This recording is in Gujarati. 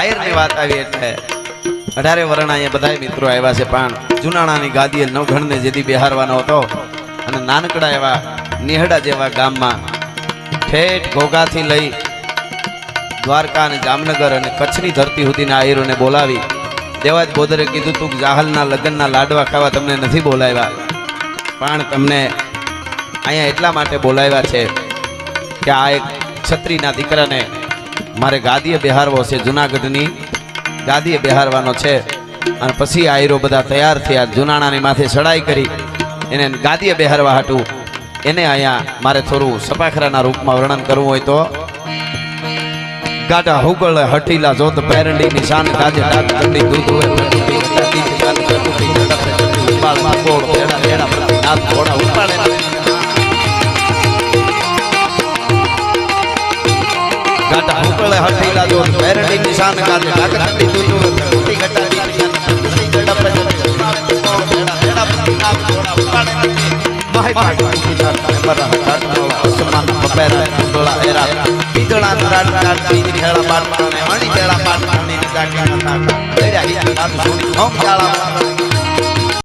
આયરની વાત આવી એટલે અઢારે વર્ણ અહીંયા બધા મિત્રો આવ્યા છે, પણ જુનાણાની ગાદીએ નવઘણને જેથી બિહારવાનો હતો અને નાનકડા એવા નિહડા જેવા ગામમાં ઠેઠ ઘોઘાથી લઈ દ્વારકા અને જામનગર અને કચ્છની ધરતી સુધીના આયરોને બોલાવી દેવાજ બોદરે કીધું, તું જાહલના લગ્નના લાડવા ખાવા તમને નથી બોલાવ્યા. પણ તમને અહીંયા એટલા માટે બોલાવ્યા છે કે આ એક છત્રીના દીકરાને મારે ગાદીએ બિહારવો છે, જુનાગઢની ગાદીએ બિહારવાનો છે. અને પછી આયરો બધા તૈયાર થયા, જુનાણાની માથે ચડાઈ કરી. એને ગાદીએ બિહારવા હાટું. એને અહીંયા મારે થોડું સપાખરાના રૂપમાં વર્ણન કરવું હોય તો. ગાટા હુગળ, હટીલા જોત, પેરંડી, નિશાન, ગાજે ડાક દૂધ હોય ઉપાડ ઉપાડ. હુગળ હઠીલા જોત પેરંડી નિશાન ગાજે ડાક ઠંડી દૂધ હોય